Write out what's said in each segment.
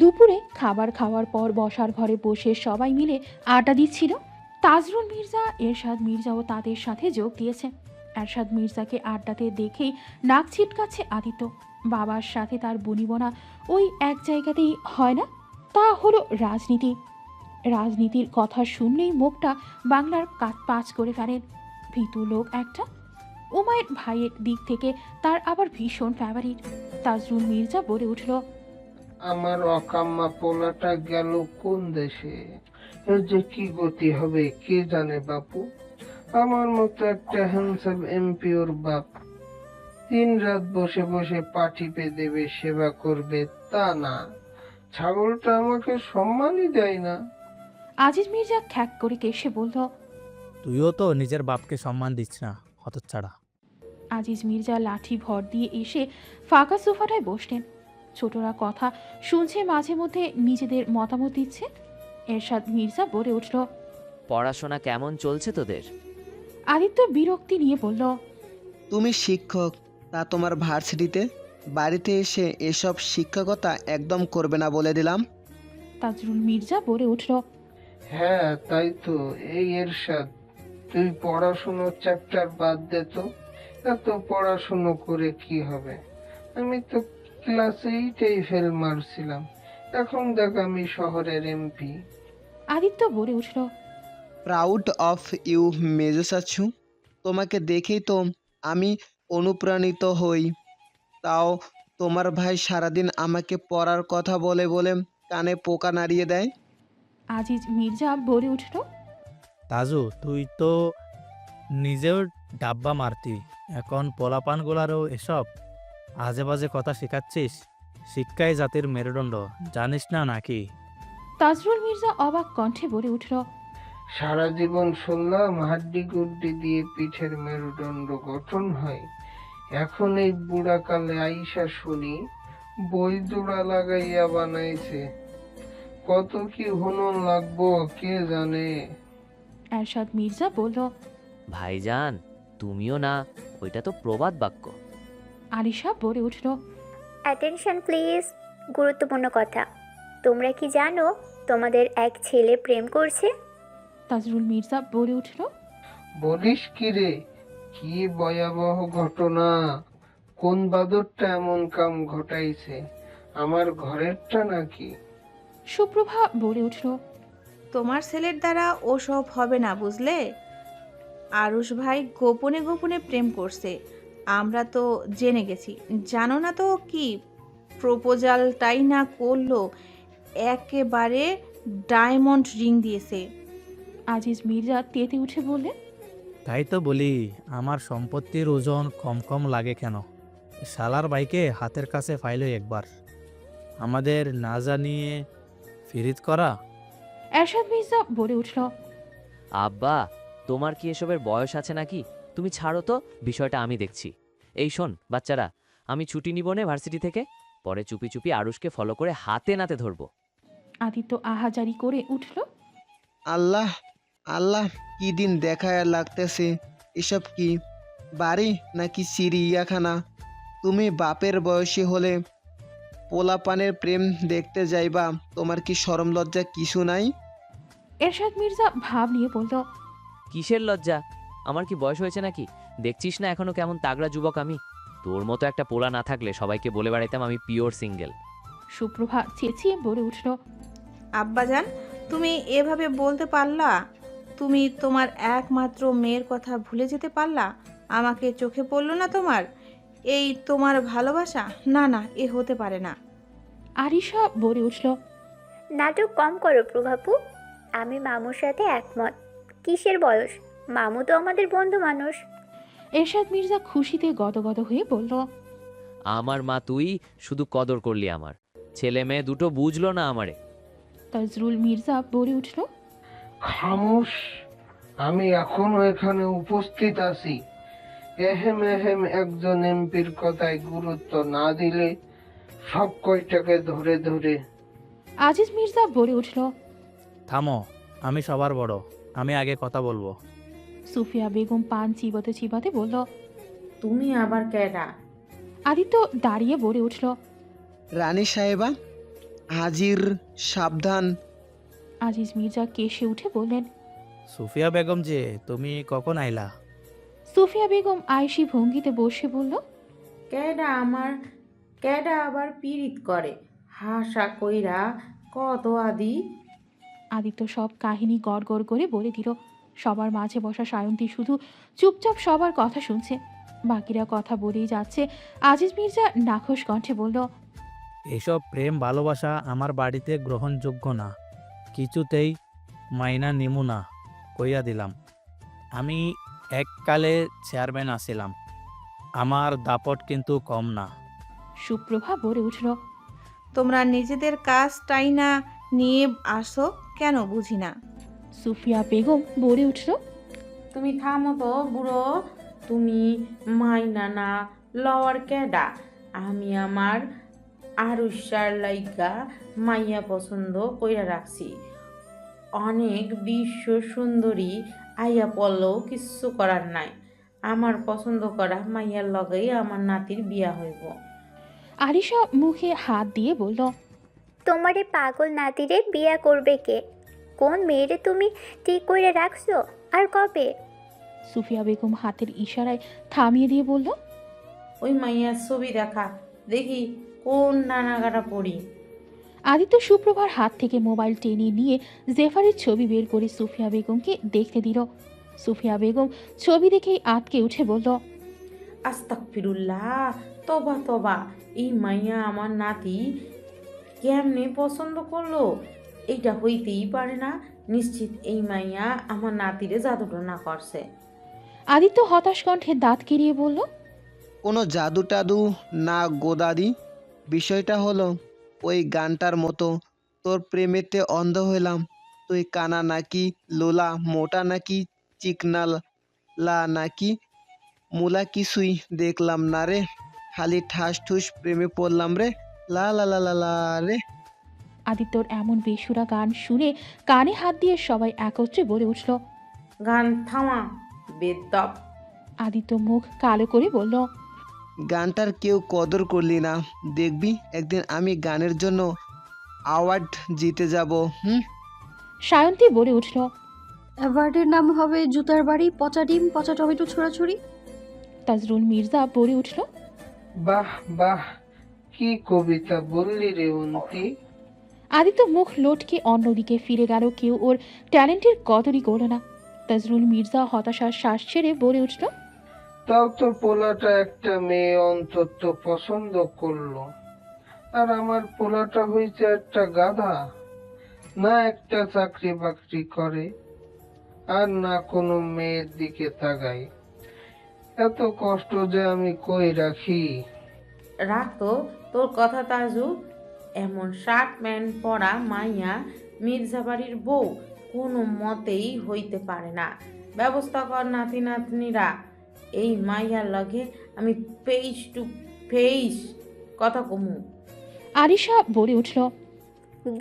দুপুরে খাবার খাওয়ার পর বসার ঘরে বসে সবাই মিলে আড্ডা দিচ্ছিল। তাজরুল মির্জা, এরশাদ মির্জাও তাদের সাথে যোগ দিয়েছে। এরশাদ মির্জাকে আড্ডাতে দেখেই নাক ছিটকাচ্ছে আদিত্য। বাবার সাথে তার বনিবনা ওই এক জায়গাতেই হয় না? তা হলো রাজনীতি। রাজনীতির কথা শুনলেই মুখটা বাংলার কাত পাঁচ করে ফেলেন ভীতু লোক একটা। উমায়ের ভাইয়ের দিক থেকে তার আবার ভীষণ ফেভারিট তাজরুল মির্জা বলে উঠল আমার অকাম্মা পোলাটা গেল কোন দেশে? এর যে কি গতি হবে কে জানে বাপু? আমার মতো একটা হ্যান্ডসাম এমপি ওর বাপ। দিন রাত বসে বসে পাঠিপে দেবে সেবা করবে তা না। ছাগলটা আমাকে সম্মানই দেয় না। আজিজ মির্জা খ্যাক করে কেসে বলল তুইও তো নিজের বাপকে সম্মান দিচ্ছ না হতচ্ছাড়া। আজিজ মির্জা লাঠি ভর দিয়ে এসে ফাঁকা সোফাটায় বসলেন। ছোটরা কথা শুনছে মাঝে মধ্যে নিজেদের মতামত দিচ্ছে। এরশাদ মির্জা বলে উঠল পড়াশোনা কেমন চলছে তোদের? আদিত্য বিরক্তি নিয়ে বলল তুমি শিক্ষক তা তোমার ভার্সিটিতে? বাড়িতে এসে এসব শিক্ষকতা একদম করবে না বলে দিলাম। তাজরুল মির্জা বলে উঠল হ্যাঁ তাই তো। এই এরশাদ তুই পড়াশুনোর চ্যাপ্টার বাদ দে তো। এত পড়াশুনো করে কি হবে? আমি তো ক্লাস এইটেই ফেল মারছিলাম এখন দেখ আমি শহরের এমপি আদিত্য বলে উঠল প্রাউড অফ ইউ মেজো চাচু তোমাকে দেখেই তো আমি অনুপ্রাণিত হই। তাও তোমার ভাই সারাদিন আমাকে পড়ার কথা বলে বলে কানে পোকা নাড়িয়ে দেয়? আজিজ মির্জা বলে উঠল তাজু তুই তো নিজেও ডাব্বা মারতি। এখন পোলাপানগুলারও এসব আজে বাজে কথা শেখাচ্ছিস? শিক্ষাই জাতির মেরুদণ্ড জানিস না নাকি? তাজরুল মির্জা অবাক কণ্ঠে বলে উঠল সারা জীবন শুনলাম হাড্ডি গুড্ডি দিয়ে পিঠের মেরুদণ্ড গঠন হয়। এখন এই বুড়াকালে আইসা শুনি বই জোড়া লাগাইয়া বানাইছে। কত কি হনন লাগবো কে জানে? এরশাদ মির্জা বলল ভাইজান তুমিও না ওইটা তো প্রবাদ বাক্য। আলিশা বলে উঠল অ্যাটেনশন প্লিজ গুরুত্বপূর্ণ কথা। তোমরা কি জানো তোমাদের এক ছেলে প্রেম করছে? তাজরুল মির্জা বলে উঠল বলিস কি রে? কি ভয়াবহ ঘটনা। কোন বাদরটা এমন কাম ঘটাইছে? আমার ঘরেরটা নাকি? সুপ্রভা বলে উঠল তোমার ছেলের দ্বারা ওসব হবে না বুঝলে? আরুষ ভাই গোপনে গোপনে প্রেম করছে। আমরা তো জেনে গেছি। জানো না তো কি প্রপোজালটাই না করল একেবারে ডায়মন্ড রিং দিয়েছে। আজিজ মির্জা তেতে উঠে বলে তাই তো বলি আমার সম্পত্তির ওজন কম কম লাগে কেন? শালার বাইকে হাতের কাছে ফাইলো একবার। আমাদের না জানিয়ে ফিরিত করা? এরশাদ মির্জা বলে উঠল আব্বা তোমার কি এসবের বয়স আছে নাকি? তুমি ছাড়ো তো বিষয়টা আমি দেখছি। এই শোন বাচ্চারা আমি ছুটি নিব নে ভার্সিটি থেকে পরে চুপি চুপি আরুষকে ফলো করে হাতে নাতে ধরবো। আদিত্য আহাজারি করে উঠল। আল্লাহ আল্লাহ কি দিন দেখায় লাগতেছে? এসব কি বাড়ি নাকি চিড়িয়াখানা? তুমি বাপের বয়সী হলে পোলাপানের প্রেম দেখতে যাইবা তোমার কি সরম লজ্জা কিছু নাই? এরশাদ মির্জা ভাব নিয়ে বলল কিসের লজ্জা? আমার কি বয়স হয়েছে নাকি? দেখছিস না এখনও কেমন তাগড়া যুবক আমি? তোর মতো একটা পোলা না থাকলে সবাইকে বলে বেড়াইতাম আমি পিওর সিঙ্গেল। সুপ্রভা চেঁচিয়ে বলে উঠল। আব্বাজান তুমি এভাবে বলতে পারলা? তুমি তোমার একমাত্র মেয়ের কথা ভুলে যেতে পারলা? আমাকে চোখে পড়ল না তোমার? এই তোমার ভালোবাসা? না না এ হতে পারে না। আরিশা বলে উঠল নাটক কম করো প্রভাপু। আমি মামুর সাথে একমত। কিসের বয়স? মামু তো আমাদের বন্ধু মানুষ। এরশাদ মির্জা খুশিতে গদগদ হয়ে বলল আমার মা তুই শুধু কদর করলি আমার। ছেলে মেয়ে দুটো বুঝলো না আমারে। তাজরুল মির্জা বলে উঠল খামোশ আমি এখনও এখানে উপস্থিত আছি। এহেম এহেম একজন এমপির কথায় গুরুত্ব না দিলে সব কয়টাকে ধরে ধরে। আজিজ মির্জা বলে উঠল থামো আমি সবার বড় আমি আগে কথা বলব। সুফিয়া বেগম পান চিবাতে চিবাতে বলল তুমি আবার কেডা? আদিত্য দাঁড়িয়ে বলে উঠল রানী সাহেবা হাজির সাবধান। আজিজ মির্জা কেশে উঠে বললেন সুফিয়া বেগম যে তুমি কখন আইলা? সুফিয়া বেগম আয়েশি ভঙ্গিতে বসে বলল ক্যাডা আমার ক্যাডা আবার পীড়িত করে? হাসা কইরা কত আদি? আদিত্য সব কাহিনী গড় গড় করে বলে দিল সবার মাঝে বসা সায়ন্তী শুধু চুপচাপ সবার কথা শুনছে। বাকিরা কথা বলেই যাচ্ছে। আজিজ মির্জা নাখোশ কণ্ঠে বলল এসব প্রেম ভালোবাসা আমার বাড়িতে গ্রহণযোগ্য না। কিছুতেই মাইনা নিমু না কইয়া দিলাম। আমি এককালে চেয়ারম্যান আছিলাম আমার দাপট কিন্তু কম না। সুপ্রভা বলে উঠল তোমরা নিজেদের কাজটাই না নিয়ে আসো কেন বুঝি না? সুফিয়া বেগম বলে উঠল তুমি থামো তো বুড়ো। তুমি মাইনা না লওয়ার ক্যাডা। আমি আমার আরুষার লাইগা মাইয়া পছন্দ কইরা রাখছি। অনেক বিশ্ব সুন্দরী আইয়া পড়লেও কিচ্ছু করার নাই। আমার পছন্দ করা মাইয়ার লগেই আমার নাতির বিয়া হইব। আরিশা মুখে হাত দিয়ে বলল তোমারে পাগল নাতিরে বিয়া করবে কে? কোন মেয়েরে তুমি ঠিক করে রাখছো? আর কবে? সুফিয়া বেগম হাতের ইশারায় থামিয়ে দিয়ে বলল ওই মাইয়ার ছবি দেখা দেখি কোন নানাগাটা পড়ি। আদিত্য সুপ্রভার হাত থেকে মোবাইল টেনে নিয়ে জেফারের ছবি বের করে সুফিয়া বেগমকে দেখতে দিল। সুফিয়া বেগম ছবি দেখেই আতকে উঠে বলল আস্তাক ফিরুল্লাহ তবা তবা এই মাইয়া আমার নাতি কেমনে পছন্দ করল? এইটা হইতেই পারে না। নিশ্চিত এই মাইয়া আমার নাতিরে জাদুটনা করছে। আদিত্য হতাশ কণ্ঠে দাঁত কেরিয়ে বলল কোনো জাদু টাদু না গোদাদি বিষয়টা হলো ওই গানটার মতো তোর প্রেমেতে অন্ধ হইলাম। তুই কানা নাকি লোলা মোটা নাকি চিকনা লা নাকি মুলা কিছুই দেখলাম না রে। খালি ঠাস ঠুস প্রেমে পড়লাম রে। লা লা লা লা লা রে। আদিত্যর এমন বেসুরা গান শুনে কানে হাত দিয়ে সবাই একত্রে বলে উঠল গান থামা বেদব আদিত্য মুখ কালো করে বলল গানটার কেউ কদর করলি না। দেখবি একদিন আমি গানের জন্য অ্যাওয়ার্ড জিতে যাব হুম? সায়ন্তী বলে উঠল অ্যাওয়ার্ডের নাম হবে জুতার বাড়ি পচা ডিম পচা টমেটো ছোড়াছুড়ি। তাজরুল মির্জা বলে উঠল বাহ বাহ কি কবিতা বললি রে অন্তি। আদিত্য মুখ লটকে অন্যদিকে ফিরে গেল কেউ ওর ট্যালেন্টের কদরই করল না। তাজরুল মির্জা হতাশার শ্বাস ছেড়ে বলে উঠল তাও তো পোলাটা একটা মেয়ে অন্তত পছন্দ করল। আর আমার পোলাটা হয়েছে একটা গাধা না একটা চাকরি বাকরি করে আর না কোনো মেয়ের দিকে তাকাই এত কষ্ট যে আমি কই রাখি? রাখ তো তোর কথা তাজু। এমন শার্ট প্যান্ট পরা মাইয়া মির্জাবাড়ির বউ কোনো মতেই হইতে পারে না। ব্যবস্থা কর নাতি নাতনিরা। এই মাইয়ার লগে আমি ফেস টু ফেস কথা কমু। আরিশা বলে উঠল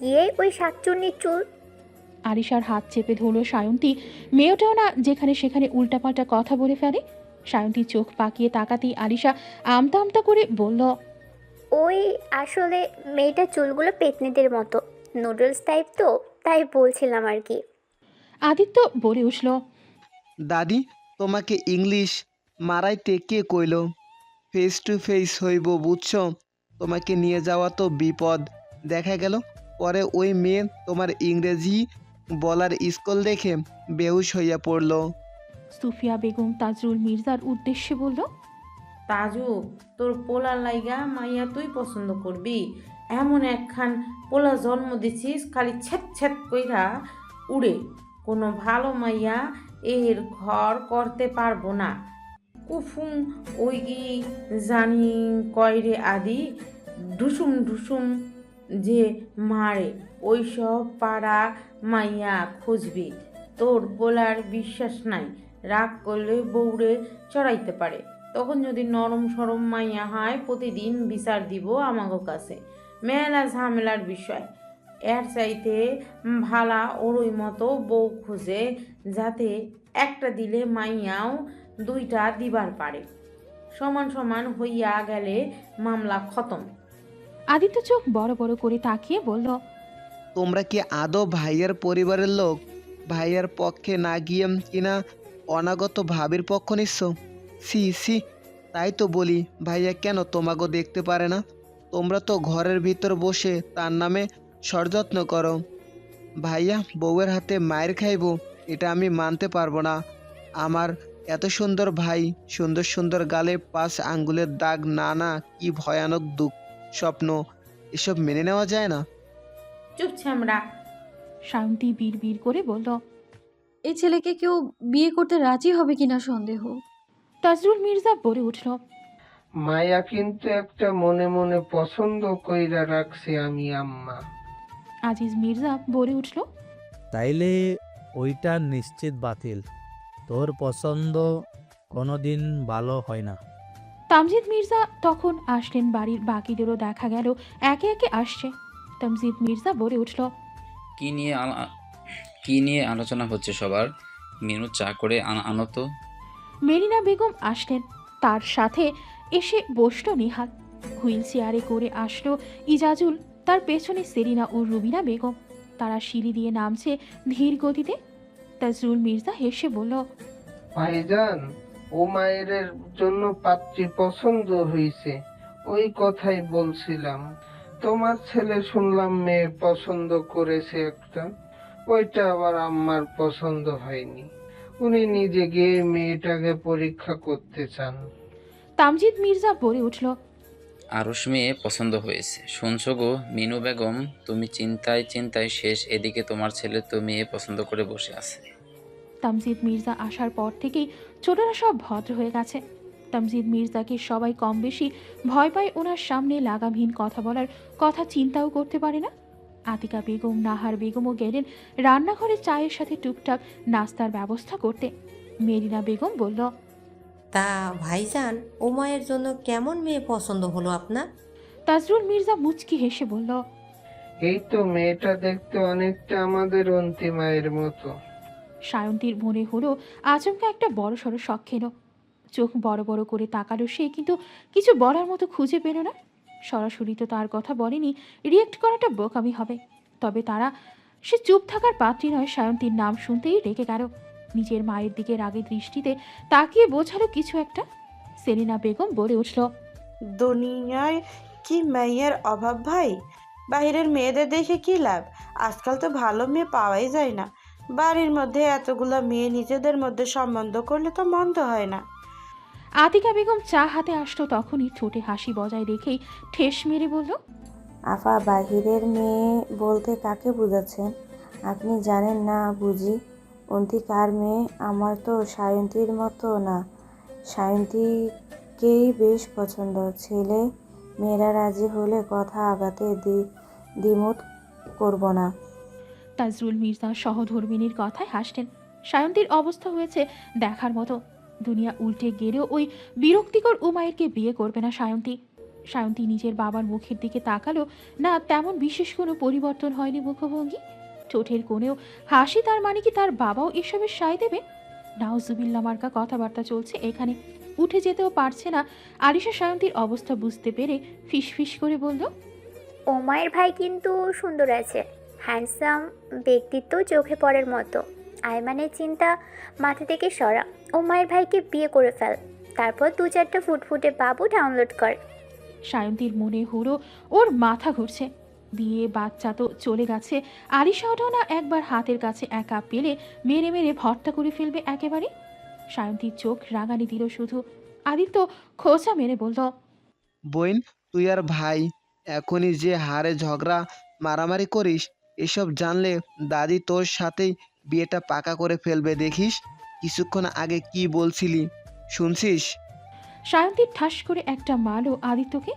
গিয়ে ওই শাকচুন্নির চুল। আরিশার হাত চেপে ধরল সায়ন্তী। মেয়েটাও না যেখানে সেখানে উল্টাপাল্টা কথা বলে ফেলে। সায়ন্তী চোখ পাকিয়ে তাকাতেই আরিশা আমতা আমতা করে বলল ওই আসলে মেয়েটার চুলগুলো পেতনিদের মতো। নুডলস টাইপ তো তাই বলছিলাম আর কি। আদিত্য বলে উঠল দাদি তোমাকে ইংলিশ মারাইতে কে কইল? ফেস টু ফেস হইব বুঝছ? তোমাকে নিয়ে যাওয়া তো বিপদ। দেখা গেল পরে ওই মেয়ে তোমার ইংরেজি বলার স্কুল দেখে বেহুশ হইয়া পড়ল। সুফিয়া বেগম তাজরুল মির্জার উদ্দেশ্যে বলল তাজু, তোর পোলার লাইগা মাইয়া তুই পছন্দ করবি। এমন একখান পোলা জন্ম দিছিস, খালি ছ্যাত ছ্যাত কইরা উড়ে। কোনো ভালো মাইয়া এর ঘর করতে পারব না। কুফুম ওই কি জানি কয়রে আদি ঢুসুম ঢুসুম যে মারে। ওই সব পাড়া মাইয়া খুঁজবি। তোর পোলার বিশ্বাস নাই, রাগ করলে বউরে চড়াইতে পারে। তখন যদি নরম সরম মাইয়া হয় প্রতিদিন বিচার দিব আমাগো কাছে। মেলা ঝামেলার বিষয়। এর চাইতে ভালা ওরই মতো বউ খুঁজে যাতে একটা দিলে মাইয়াও দুইটা দিবার পারে। সমান সমান হইয়া গেলে মামলা খতম। আদিত্য চোখ বড় বড় করে তাকিয়ে বলল তোমরা কি আদৌ ভাইয়ের পরিবারের লোক? ভাইয়ের পক্ষে না গিয়ে কিনা অনাগত ভাবির পক্ষ নিচ্ছ? সি সি তাই তো বলি ভাইয়া কেন তোমাকে দেখতে পারে না? তোমরা তো ঘরের ভিতর বসে তার নামে সযত্ন করো। ভাইয়া বউয়ের হাতে মায়ের খাইবো এটা আমি মানতে পারব না। আমার এত সুন্দর ভাই সুন্দর সুন্দর গালে পাঁচ আঙ্গুলের দাগ না না কি ভয়ানক দুঃখ স্বপ্ন এসব মেনে নেওয়া যায় না? চুপ ছ্যামড়া শান্তি বিড় বিড় করে বলল এই ছেলেকে কেউ বিয়ে করতে রাজি হবে কিনা সন্দেহ? তাজরুল মির্জা বলে উঠল মায়া কিন্তু একটা মনে মনে পছন্দ কইরা রাখছে আমি আম্মা। আজিজ মির্জা বলে উঠল তাইলে ওইটা নিশ্চিত বাতিল। তোর পছন্দ কোনোদিন ভালো হয় না। তামজিদ মির্জা তখন আসলেন বাড়ির বাকিদেরও দেখা গেল একে একে আসছে। তামজিদ মির্জা বলে উঠল কি নিয়ে আলা- কি নিয়ে আলোচনা হচ্ছে সবার? মেনু চা করে আন- আনো তো। মেরিনা বেগম আসলেন। তার সাথে এসে বসল নিহাল হুইল চেয়ারে করে আসলো ইজাজুল, তার পেছনে সেরিনা ও রুবিনা বেগম। তারা সিঁড়ি দিয়ে নামছে ধীর গতিতে। তাজরুল মির্জা হেসে বলল, ভাইজান, ও মায়ের জন্য পাত্রী পছন্দ হয়েছে ওই কথাই বলছিলাম। তোমার ছেলে শুনলাম মেয়ে পছন্দ করেছে একটা। ওইটা আবার আম্মার পছন্দ হয়নি। উনি নিজে গিয়ে মেয়েটাকে পরীক্ষা করতে চান। তামজিদ মির্জা বলে উঠল আরস মেয়ে পছন্দ হয়েছে। শুনছো গো মিনু বেগম তুমি চিন্তায় চিন্তায় শেষ এদিকে তোমার ছেলে তো মেয়ে পছন্দ করে বসে আছে। তামজিদ মির্জা আসার পর থেকেই ছোটরা সব ভদ্র হয়ে গেছে। তামজিদ মির্জাকে সবাই কম বেশি ভয় পায় ওনার সামনে লাগামহীন কথা বলার কথা চিন্তাও করতে পারে না। আতিকা বেগম নাহার বেগমও গেলেন রান্নাঘরে চায়ের সাথে টুকটাক নাস্তার ব্যবস্থা করতে। মেরিনা বেগম বলল তা ভাইজান ওমায়ের জন্য কেমন মেয়ে পছন্দ হলো আপনার? তাজরুল মির্জা মুচকি হেসে বলল এই তো মেয়েটা দেখতে অনেকটা আমাদের অন্তিমায়ের মতো। সায়ন্তীর মনে হলো আচমকা একটা বড় সড়ো শখ খেলো। চোখ বড় বড় করে তাকালো সে কিন্তু কিছু বলার মতো খুঁজে পেল না। সরাসরি তো তার কথা বলেনি রিয়েক্ট করাটা বোকামি হবে। তবে তারা, সে চুপ থাকার পাত্রী নয়, সায়ন্তীর নাম শুনতেই রেগে গেল। নিজের মায়ের দিকে রাগের দৃষ্টিতে তাকিয়ে বোঝালো কিছু একটা। সেলিনা বেগম বলে উঠল, দুনিয়ায় কি মেয়ের অভাব ভাই? বাইরের মেয়েদের দেখে কি লাভ? আজকাল তো ভালো মেয়ে পাওয়াই যায় না। বাড়ির মধ্যে এতগুলো মেয়ে নিজেদের মধ্যে সম্বন্ধ করলে তো মন্দ হয় না। আতিকা বেগম চা হাতে আসলো তখনই ঠোঁটে হাসি বজায় রেখেই ঠেস মেরে বলল আফা বাহিরের মেয়ে বলতে কাকে বুঝাচ্ছেন আপনি জানেন না বুঝি। অন্তি কার মেয়ে? আমার তো সায়ন্তীর মতো না। সায়ন্তীকেই বেশ পছন্দ। ছেলে মেয়েরা রাজি হলে কথা আগাতে দি দ্বিমত করব না। তাজরুল মির্জা সহধর্মিনীর কথায় হাসতেন সায়ন্তীর অবস্থা হয়েছে দেখার মতো। দুনিয়া উল্টে গেলেও ওই বিরক্তিকর উমায়েরকে বিয়ে করবে না সায়ন্তী। সায়ন্তী নিজের বাবার মুখের দিকে তাকালো, না তেমন বিশেষ কোনো পরিবর্তন হয়নি মুখভঙ্গি। ঠোঁটের কোণেও হাসি, তার মানে কি তার বাবাও এসবের সায় দেবে? নাউজুবিল্লা মার্কা কথাবার্তা চলছে এখানে। উঠে যেতেও পারছে না। আলিশা সায়ন্তীর অবস্থা বুঝতে পেরে ফিসফিস করে বলল ওমায়ের ভাই কিন্তু সুন্দর আছে। হ্যান্ডসাম ব্যক্তিত্ব চোখে পড়ার মতো। আয়মানের চিন্তা মাথা থেকে সরা। ও মায়ের ভাইকে বিয়ে করে ফেল। তারপর দু চারটা ফুটফুটে বাবু ডাউনলোড কর। সায়ন্তীর মনে হলো ওর মাথা ঘুরছে। বিয়ে বাচ্চা তো চলে গেছে। আলিশাওটাও না একবার হাতের কাছে একা পেলে মেরে মেরে ভর্তা করে ফেলবে একেবারে। সায়ন্তীর চোখ রাগানি দিল শুধু। আদিত্য খোঁচা মেরে বলল বোন তুই আর ভাই এখনই যে হারে ঝগড়া মারামারি করিস এসব জানলে দাদি তোর সাথেই বিয়েটা পাকা করে ফেলবে দেখিস। কিছুক্ষণ আগে কি বলছিলি? শুনছিস? সায়ন্তীর ঠাস করে একটা মালও আদিত্যকে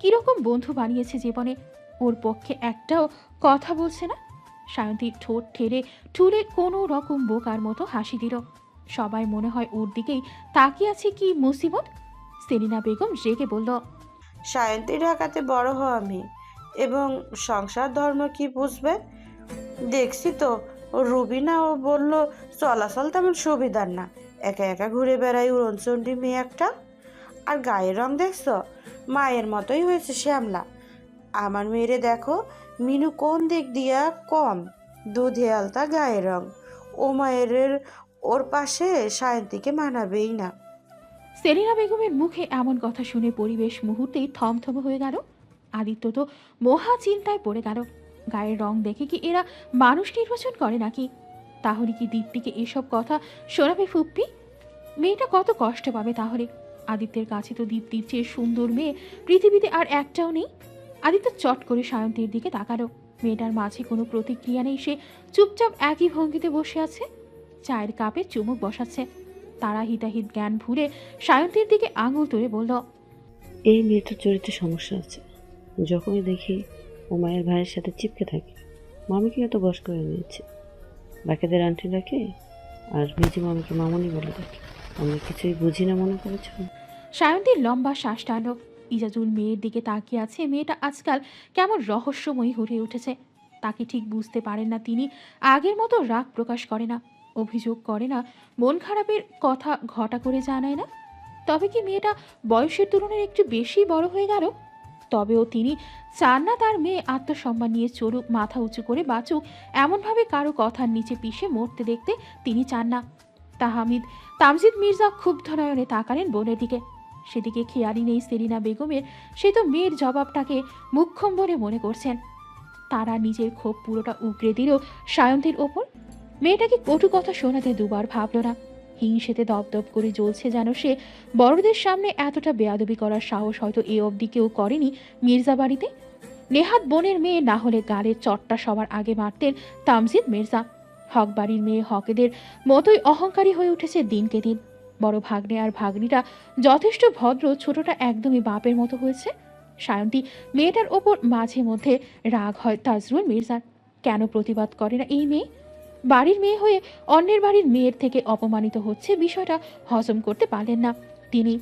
কীরকম বন্ধু বানিয়েছে জীবনে? ওর পক্ষে একটাও কথা বলছে না? সায়ন্তীর ঠোঁট ঠেলে ঠুলে কোনো রকম বোকার মতো হাসি দিল। সবাই মনে হয় ওর দিকেই তাকিয়ে আছে কি মুসিবত? সেলিনা বেগম রেগে বলল সায়ন্তী ঢাকাতে বড় হওয়া আমি এবং সংসার ধর্ম কি বুঝবে? দেখছি তো ও রুবিনাও বলল, চলাচল তেমন সুবিধার না। একা একা ঘুরে বেড়াই উড়নচণ্ডী মেয়ে একটা। আর গায়ের রং দেখছ? মায়ের মতোই হয়েছে শ্যামলা। আমার মেয়েরে দেখো, মিনু কোন দিক দিয়া কম? দুধে আলতা গায়ের রং। ও মায়ের ওর পাশে সায়ন্তীকে মানাবেই না। সেলিনা বেগমের মুখে এমন কথা শুনে পরিবেশ মুহূর্তেই থমথম হয়ে গেল। আদিত্য তো মহা চিন্তায় পড়ে গেল। গায়ের রং দেখে কি এরা মানুষ নির্বাচন করে নাকি? তাহলে কি দীপ্তিকে এসব কথা শোনাবে ফুপ্পি? মেয়েটা কত কষ্ট পাবে তাহলে? আদিত্যের কাছে তো দীপ্তির চেয়ে সুন্দর মেয়ে পৃথিবীতে আর একটাও নেই। আদিত্য চট করে সায়ন্তীর দিকে তাকালো। মেয়েটার মাঝে কোনো প্রতিক্রিয়া নেই, সে চুপচাপ একই ভঙ্গিতে বসে আছে। চায়ের কাপে চুমুক বসাচ্ছে। তারা হিতাহিত জ্ঞান ভুলে সায়ন্তীর দিকে আঙুল তুলে বলল, এই মেয়েটার চরিত্রে সমস্যা আছে। যখনই দেখি ও মায়ের ভাইয়ের সাথে চিপকে থাকে। মামিকে এত বস করে নিয়েছে বাকিদের আন্টি ডাকে আর মেজি মামিকে মামনি বলে ডাকে। আমরা কিছুই বুঝি না মনে করেছ? সায়ন্তীর লম্বা শ্বাস টানল ইজাজুল মেয়ের দিকে তাকিয়ে আছে। মেয়েটা আজকাল কেমন রহস্যময়ী হয়ে উঠেছে। তাকে ঠিক বুঝতে পারেন না তিনি। আগের মতো রাগ প্রকাশ করে না। অভিযোগ করে না। মন খারাপের কথা ঘটা করে জানায় না। তবে কি মেয়েটা বয়সের তুলনায় একটু বেশি বড় হয়ে গেল? তবেও তিনি চান না তার মেয়ে আত্মসম্মান নিয়ে চলুক, মাথা উঁচু করে বাঁচুক। এমনভাবে কারও কথার নিচে পিষে মরতে দেখতে তিনি চান না। তাহামিদ, তামজিদ মির্জা ক্ষুব্ধ নয়নে তাকালেন বোনের দিকে। সেদিকে খেয়ালি নেই সেলিনা বেগমের, সে তো মেয়ের জবাবটাকে মুখ্যম বলে মনে করছেন। তারা নিজের ক্ষোভ পুরোটা উগরে দিল সায়ন্তীর ওপর। মেয়েটাকে কটু কথা শোনাতে দুবার ভাবল না। হিংসেতে দপদপ করে জ্বলছে যেন সে। বড়দের সামনে এতটা বেয়াদবি করার সাহস হয়তো এ অবধি কেউ করেনি মির্জা বাড়িতে। নেহাত বোনের মেয়ে না হলে গালের চটটা সবার আগে মারতেন তামজিদ মির্জা। হক বাড়ির মেয়ে হকেদের মতোই অহংকারী হয়ে উঠেছে দিনকে দিন। বড় ভাগ্নে আর ভাগ্নিটা যথেষ্ট ভদ্র, ছোটটা একদমই বাপের মতো হয়েছে। সায়ন্তী, মেয়েটার ওপর মাঝে মধ্যে রাগ হয় তাজরুল মির্জার। কেন প্রতিবাদ করে না এই মেয়ে? বাড়ির মেয়ে হয়ে অন্যের বাড়ির মেয়ের থেকে অপমানিত হচ্ছে বিষয়টা হজম করতে পারলেন না। তিনি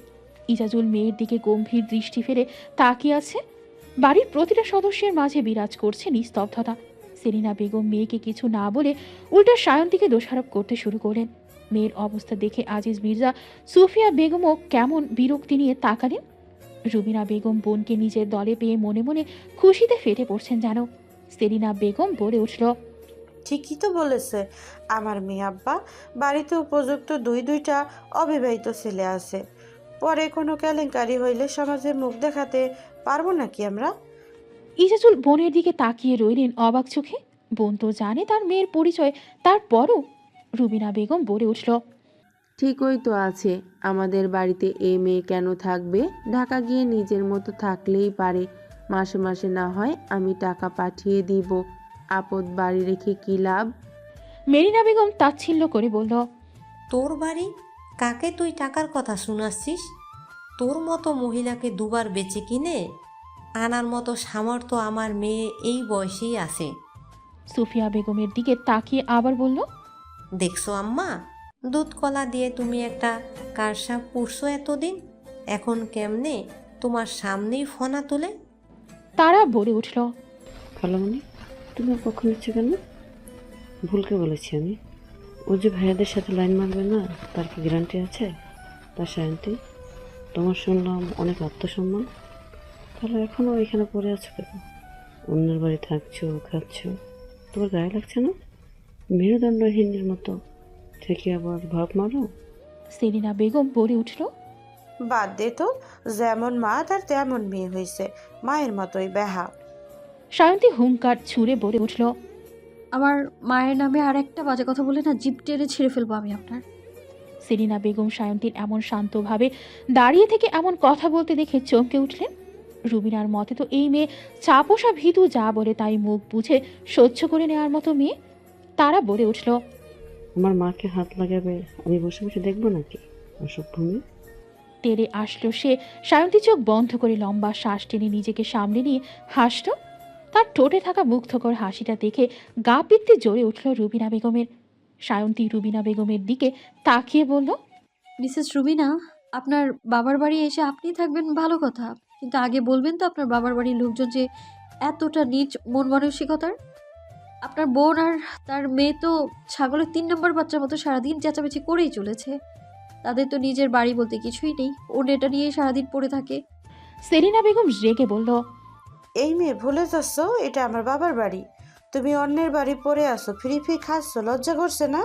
ইজাজুল মেয়ের দিকে গম্ভীর দৃষ্টি ফেলে তাকিয়ে আছে বাড়ির প্রতিটা সদস্যের মাঝে বিরাজ করছে নিস্তব্ধতা। সেলিনা বেগম মেয়েকে কিছু না বলে উল্টা সায়ন্তীকে দোষারোপ করতে শুরু করলেন। মেয়ের অবস্থা দেখে আজিজ মির্জা, সুফিয়া বেগমও কেমন বিরক্তি নিয়ে তাকালেন। রুবিনা বেগম বোনকে নিজের দলে পেয়ে মনে মনে খুশিতে ফেটে পড়ছেন যেন। সেলিনা বেগম বলে উঠল ঠিকই তো বলেছে। আমার মেয়ে আব্বা বাড়িতে উপযুক্ত দুই দুইটা অবিবাহিত ছেলে আছে। পরে কোনো কেলেঙ্কারি হইলে সমাজে মুখ দেখাতে পারব নাকি আমরা? ইজাজুল বোনের দিকে তাকিয়ে রইলেন অবাক চোখে। বোন তো জানে তার মেয়ের পরিচয় তারপরও রুবিনা বেগম বলে উঠল ঠিকই তো আছে আমাদের বাড়িতে এ মেয়ে কেন থাকবে? ঢাকা গিয়ে নিজের মতো থাকলেই পারে। মাসে মাসে না হয় আমি টাকা পাঠিয়ে দিব। আপদ বাড়ি রেখে কি লাভ? মেরিনা বেগম তাচ্ছিল্য করে বলল তোর বাড়ি? কাকে তুই টাকার কথা শোনাচ্ছিস? তোর মতো মহিলাকে দুবার বেচে কিনে আনার মতো সামর্থ্য আমার মেয়ে এই বয়সেই আছে। সুফিয়া বেগমের দিকে তাকিয়ে আবার বলল দেখছ আম্মা দুধ কলা দিয়ে তুমি একটা কারসাপ পুষছো এতদিন? এখন কেমনে তোমার সামনেই ফনা তোলে? তারা বলে উঠল খালামণি তুমি পক্ষ নিচ্ছ কেন? ভুলকে বলেছি আমি। ও যে ভাইয়াদের সাথে লাইন মারবে না তার কি গ্যারান্টি আছে? তার শান্তি তোমার শুনলাম অনেক আত্মসম্মান। তাহলে এখনও এখানে পড়ে আছো কেন? অন্যের বাড়ি থাকছো খাচ্ছ। তোমার গায়ে লাগছে না? মেরুদণ্ডহীনের মতো। থেকে আবার ভাব মারো? সেলিনা বেগম বলে উঠল বাদ দে তো যেমন মা তার তেমন মেয়ে হয়েছে। মায়ের মতোই বেহা সায়ন্তী হুঙ্কার ছুঁড়ে বলে উঠল আমার মায়ের নামে আর একটা বাজে কথা বলে না জিপ টেনে ছিঁড়ে ফেলব আমি আপনার? সেলিনা বেগম সায়ন্তীর এমন শান্তভাবে দাঁড়িয়ে থেকে এমন কথা বলতে দেখে চমকে উঠলেন। রুবিনার মতে তো এই মেয়ে চাপোষা ভীতু যা বলে তাই মুখ বুঝে সহ্য করে নেওয়ার মতো মেয়ে। তারা বলে উঠল আমার মাকে হাত লাগাবে আমি বসে বসে দেখব নাকি অসভ্য মেয়ে? তেরে আসলো সে। সায়ন্তী চোখ বন্ধ করে লম্বা শ্বাস টেনে নিজেকে সামনে নিয়ে হাসল। তার ঠোঁটে থাকা মুগ্ধকর হাসিটা দেখে গা পিত্তে জ্বরে উঠল রুবিনা বেগমের। সায়ন্তী রুবিনা বেগমের দিকে তাকিয়ে বলল মিসেস রুবিনা আপনার বাবার বাড়ি এসে আপনি থাকবেন ভালো কথা কিন্তু আগে বলবেন তো আপনার বাবার বাড়ির লোকজন যে এতটা নিচ মন মানসিকতার। আপনার বোন আর তার মেয়ে তো ছাগলের তিন নম্বর বাচ্চার মতো সারাদিন চেঁচামেচি করেই চলেছে। তাদের তো নিজের বাড়ি বলতে কিছুই নেই ওর এটা নিয়ে সারাদিন পড়ে থাকে। সেলিনা বেগম রেগে বলল এই মেয়ে ভুলে যাচ্ছ? এটা আমার বাবার বাড়ি। তুমি অন্যের বাড়ি পড়ে আসো ফ্রি ফ্রি খাচ্ছ, লজ্জা করছে না?